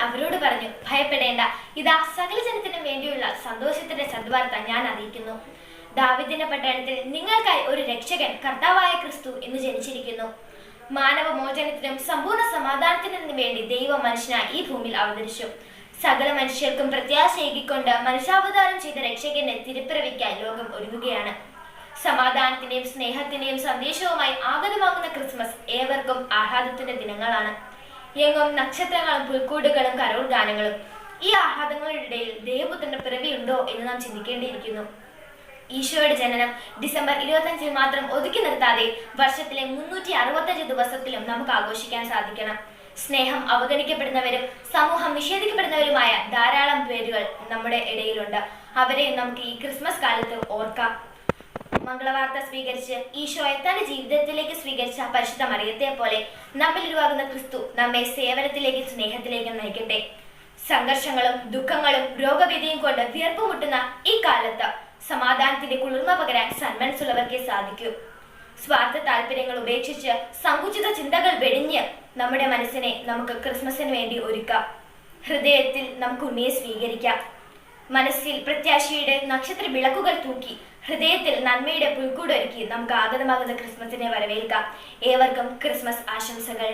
അവരോട് പറഞ്ഞു ഭയപ്പെടേണ്ട. ഇതാ സകല ജനത്തിനും വേണ്ടിയുള്ള സന്തോഷത്തിന്റെ സദ്വാർത്ത ഞാൻ അറിയിക്കുന്നു. ദാവിദിന്റെ പട്ടണത്തിൽ നിങ്ങൾക്കായി ഒരു രക്ഷകൻ കർത്താവായ ക്രിസ്തു എന്ന് ജനിച്ചിരിക്കുന്നു. മാനവ മോചനത്തിനും സമ്പൂർണ സമാധാനത്തിനും വേണ്ടി ദൈവ മനുഷ്യനായി ഈ ഭൂമിയിൽ അവതരിച്ചു. സകല മനുഷ്യർക്കും പ്രത്യാശയേകിക്കൊണ്ട് മനുഷ്യാവതാരം ചെയ്ത രക്ഷകനെ തിരുപ്പിറവിക്കാൻ ലോകം ഒരുങ്ങുകയാണ്. സമാധാനത്തിന്റെയും സ്നേഹത്തിന്റെയും സന്ദേശവുമായി ആഗതമാകുന്ന ക്രിസ്മസ് ഏവർക്കും ആഹ്ലാദത്തിന്റെ ദിനങ്ങളാണ്. എങ്ങും നക്ഷത്രങ്ങളും പുൽക്കൂടുകളും കരോൾ ഗാനങ്ങളും. ഈ ആഹ്ലാദങ്ങളുടെ ഇടയിൽ ദേവപുത്രന്റെ പിറവിയുണ്ടോ എന്ന് നാം ചിന്തിക്കേണ്ടിയിരിക്കുന്നു. ഈശോയുടെ ജനനം ഡിസംബർ ഇരുപത്തഞ്ചിൽ മാത്രം ഒതുക്കി നിർത്താതെ വർഷത്തിലെ മുന്നൂറ്റി അറുപത്തഞ്ച് ദിവസത്തിലും നമുക്ക് ആഘോഷിക്കാൻ സാധിക്കണം. സ്നേഹം അവഗണിക്കപ്പെടുന്നവരും സമൂഹം നിഷേധിക്കപ്പെടുന്നവരുമായ ധാരാളം പേരുകൾ നമ്മുടെ ഇടയിലുണ്ട്. അവരെ നമുക്ക് ഈ ക്രിസ്മസ് കാലത്ത് ഓർക്കാം. മംഗളവാർത്ത സ്വീകരിച്ച് ഈശോയെ തന്റെ ജീവിതത്തിലേക്ക് സ്വീകരിച്ച പരിശുദ്ധ മറിയത്തെ പോലെ നമ്മിലുരുവാകുന്ന ക്രിസ്തു നമ്മെ സേവനത്തിലേക്കും സ്നേഹത്തിലേക്കും നയിക്കട്ടെ. സംഘർഷങ്ങളും ദുഃഖങ്ങളും രോഗവിധിയും കൊണ്ട് വിയർപ്പുമുട്ടുന്ന ഈ കാലത്ത് സമാധാനത്തിന്റെ കുളിർമ പകരാൻ സന്മനസ്സുള്ളവർക്കേ സാധിക്കൂ. സ്വാർത്ഥ താല്പര്യങ്ങൾ ഉപേക്ഷിച്ച് സങ്കുചിത ചിന്തകൾ വെടിഞ്ഞ് നമ്മുടെ മനസ്സിനെ നമുക്ക് ക്രിസ്മസിന് വേണ്ടി ഒരുക്കാം. ഹൃദയത്തിൽ നമുക്ക് ഉണ്ണിയെ സ്വീകരിക്കാം. മനസ്സിൽ പ്രത്യാശയുടെ നക്ഷത്ര വിളക്കുകൾ തൂക്കി ഹൃദയത്തിൽ നന്മയുടെ പുൽക്കൂടൊരുക്കി നമുക്ക് ആഗതമാകുന്ന ക്രിസ്മസിനെ വരവേൽക്കാം. ഏവർക്കും ക്രിസ്മസ് ആശംസകൾ.